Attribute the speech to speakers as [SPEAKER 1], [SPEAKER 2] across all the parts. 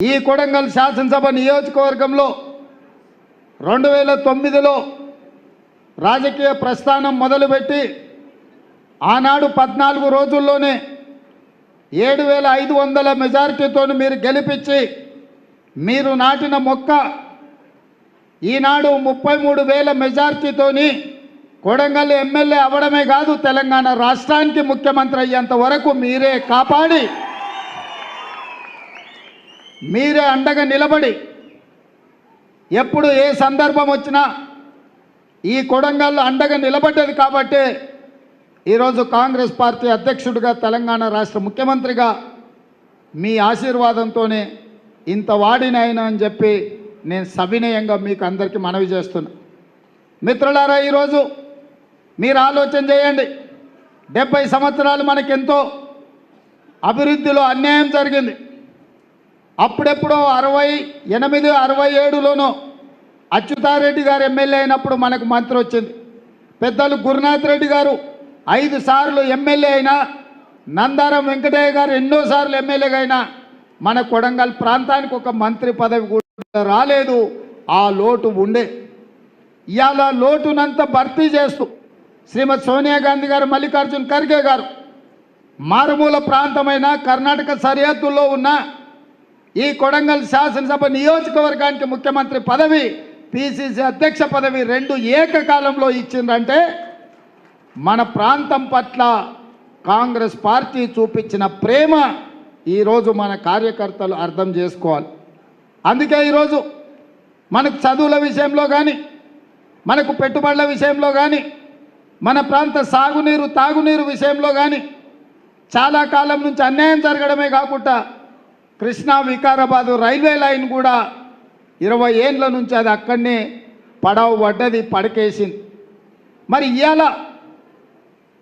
[SPEAKER 1] ఈ కొడంగల్ శాసనసభ నియోజకవర్గంలో రెండు వేల తొమ్మిదిలో రాజకీయ ప్రస్థానం మొదలుపెట్టి ఆనాడు పద్నాలుగు రోజుల్లోనే ఏడు వేల ఐదు వందల మెజారిటీతో మీరు గెలిపించి మీరు నాటిన మొక్క ఈనాడు ముప్పై మూడు వేల మెజార్టీతోని కొడంగల్ ఎమ్మెల్యే అవ్వడమే కాదు తెలంగాణ రాష్ట్రానికి ముఖ్యమంత్రి అయ్యేంత వరకు మీరే కాపాడి మీరే అండగా నిలబడి ఎప్పుడు ఏ సందర్భం వచ్చినా ఈ కొడంగల్లో అండగా నిలబడ్డది కాబట్టి ఈరోజు కాంగ్రెస్ పార్టీ అధ్యక్షుడిగా తెలంగాణ రాష్ట్ర ముఖ్యమంత్రిగా మీ ఆశీర్వాదంతోనే ఇంత వాడినైనా అని చెప్పి నేను సవినయంగా మీకు అందరికీ మనవి చేస్తున్నా. మిత్రులారా ఈరోజు మీరు ఆలోచన చేయండి. డెబ్బై సంవత్సరాలు మనకెంతో అభివృద్ధిలో అన్యాయం జరిగింది. అప్పుడెప్పుడో అరవై ఎనిమిది అరవై ఏడులోనో అచ్యుతారెడ్డి గారు ఎమ్మెల్యే అయినప్పుడు మనకు మంత్రి వచ్చింది. పెద్దలు గురునాథ్ రెడ్డి గారు ఐదు సార్లు ఎమ్మెల్యే అయినా నందారం వెంకటయ్య గారు ఎన్నోసార్లు ఎమ్మెల్యేగా అయినా మన కొడంగల్ ప్రాంతానికి ఒక మంత్రి పదవి కూడా రాలేదు. ఆ లోటు ఉండే. ఇవాళ లోటునంతా భర్తీ చేస్తూ శ్రీమతి సోనియా గాంధీ గారు మల్లికార్జున్ ఖర్గే గారు మారుమూల ప్రాంతమైన కర్ణాటక సరిహద్దుల్లో ఉన్న ఈ కొడంగల్ శాసనసభ నియోజకవర్గానికి ముఖ్యమంత్రి పదవి పిసిసి అధ్యక్ష పదవి రెండు ఏకకాలంలో ఇచ్చిందంటే మన ప్రాంతం పట్ల కాంగ్రెస్ పార్టీ చూపించిన ప్రేమ ఈరోజు మన కార్యకర్తలు అర్థం చేసుకోవాలి. అందుకే ఈరోజు మనకు చదువుల విషయంలో కానీ మనకు పెట్టుబడుల విషయంలో కానీ మన ప్రాంత సాగునీరు తాగునీరు విషయంలో కానీ చాలా కాలం నుంచి అన్యాయం జరగడమే కాకుండా కృష్ణా వికారాబాదు రైల్వే లైన్ కూడా ఇరవై ఏండ్ల నుంచి అది అక్కడనే పడవ పడ్డది పడకేసింది. మరి ఇవాళ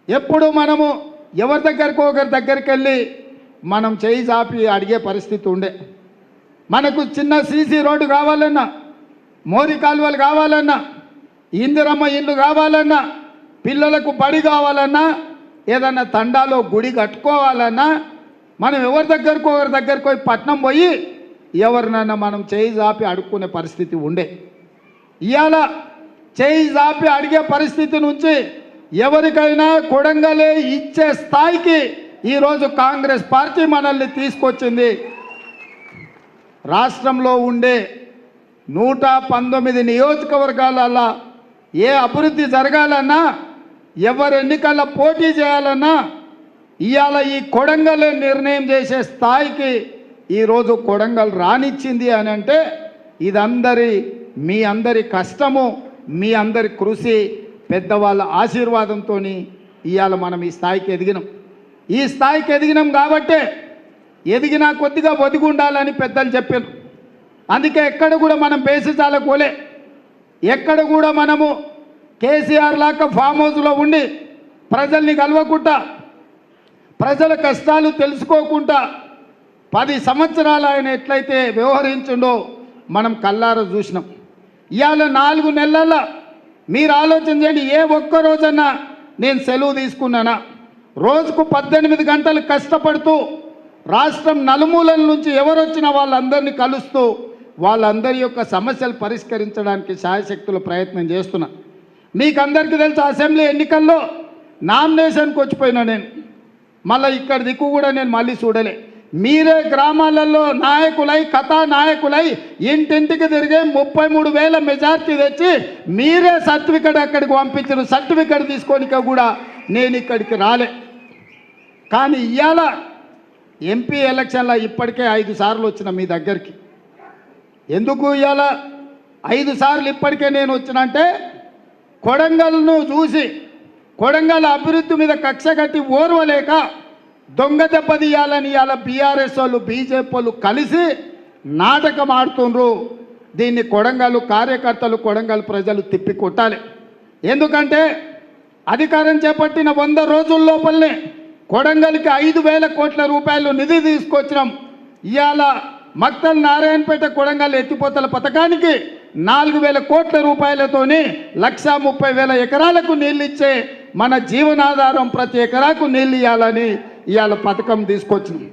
[SPEAKER 1] ఎప్పుడు మనము ఎవరి దగ్గరకు ఒకరి దగ్గరికి వెళ్ళి మనం చేయి చాపి అడిగే పరిస్థితి ఉండే. మనకు చిన్న సీసీ రోడ్డు కావాలన్నా మోరి కాలువలు కావాలన్నా ఇందిరమ్మ ఇల్లు కావాలన్నా పిల్లలకు బడి కావాలన్నా ఏదన్నా తండాలో గుడి కట్టుకోవాలన్నా మనం ఎవరి దగ్గరకు ఎవరి దగ్గరకు పోయి పట్నం పోయి ఎవరినైనా మనం చేయి జాపి అడుక్కునే పరిస్థితి ఉండే. ఇవాళ చేయి జాపి అడిగే పరిస్థితి నుంచి ఎవరికైనా కొడంగలే ఇచ్చే స్థాయికి ఈరోజు కాంగ్రెస్ పార్టీ మనల్ని తీసుకొచ్చింది. రాష్ట్రంలో ఉండే నూట పంతొమ్మిది నియోజకవర్గాలలో ఏ అభివృద్ధి జరగాలన్నా ఎవరు ఎన్నికల్లో పోటీ చేయాలన్నా ఇవాళ ఈ కొడంగల్ నిర్ణయం చేసే స్థాయికి ఈరోజు కొడంగల్ రానిచ్చింది అని అంటే ఇదందరి మీ అందరి కష్టము మీ అందరి కృషి పెద్దవాళ్ళ ఆశీర్వాదంతో ఇవాళ మనం ఈ స్థాయికి ఎదిగినాం. ఈ స్థాయికి ఎదిగినాం కాబట్టే ఎదిగినా కొద్దిగా బతికి ఉండాలని పెద్దలు చెప్పారు. అందుకే ఎక్కడ కూడా మనం బేసిసాల చాలకోలే ఎక్కడ కూడా మనము కేసీఆర్ లాగా ఫామ్ హౌస్లో ఉండి ప్రజల్ని కలవకుండా ప్రజల కష్టాలు తెలుసుకోకుండా పది సంవత్సరాలు ఆయన ఎట్లయితే వ్యవహరించిండో మనం కల్లార చూసినాం. ఇవాళ నాలుగు నెలల మీరు ఆలోచన చేయండి ఏ ఒక్క రోజన్నా నేను సెలవు తీసుకున్నానా? రోజుకు పద్దెనిమిది గంటలు కష్టపడుతూ రాష్ట్రం నలుమూలల నుంచి ఎవరు వచ్చినా వాళ్ళందరినీ కలుస్తూ వాళ్ళందరి యొక్క సమస్యలు పరిష్కరించడానికి శాయశక్తుల ప్రయత్నం చేస్తున్నా. మీకు అందరికీ తెలుసు అసెంబ్లీ ఎన్నికల్లో నామినేషన్కి వచ్చిపోయినా నేను. మళ్ళీ ఇక్కడ దిక్కు కూడా నేను మళ్ళీ చూడలే. మీరే గ్రామాలలో నాయకులై కథా నాయకులై ఇంటింటికి తిరిగి ముప్పై మూడు వేల మెజార్టీ తెచ్చి మీరే సర్టిఫికెట్ అక్కడికి పంపించిన సర్టిఫికెట్ తీసుకోనిక కూడా నేను ఇక్కడికి రాలే. కానీ ఇవాళ ఎంపీ ఎలక్షన్లో ఇప్పటికే ఐదు సార్లు వచ్చిన మీ దగ్గరికి. ఎందుకు ఇవాళ ఐదు సార్లు ఇప్పటికే నేను వచ్చినంటే కొడంగల్ను చూసి కొడంగల్ అభివృద్ధి మీద కక్ష కట్టి ఓర్వలేక దొంగ దెబ్బతీయాలని ఇలా బీఆర్ఎస్ వాళ్ళు బీజేపీ వాళ్ళు కలిసి నాటకం ఆడుతుండ్రు. దీన్ని కొడంగల్ కార్యకర్తలు కొడంగల్ ప్రజలు తిప్పి కొట్టాలి ఎందుకంటే అధికారం చేపట్టిన వంద రోజుల లోపలనే కొడంగల్కి ఐదు వేల కోట్ల రూపాయలు నిధి తీసుకొచ్చినాం. ఇవాళ మక్తల్ నారాయణపేట కొడంగల్ ఎత్తిపోతల పథకానికి నాలుగు వేల కోట్ల రూపాయలతోని లక్షా ముప్పై వేల ఎకరాలకు నీళ్ళు ఇచ్చే మన జీవనాధారం ప్రతి ఎకరాకు నీళ్ళు ఇవ్వాలని ఇవాళ పథకం తీసుకొచ్చినాం.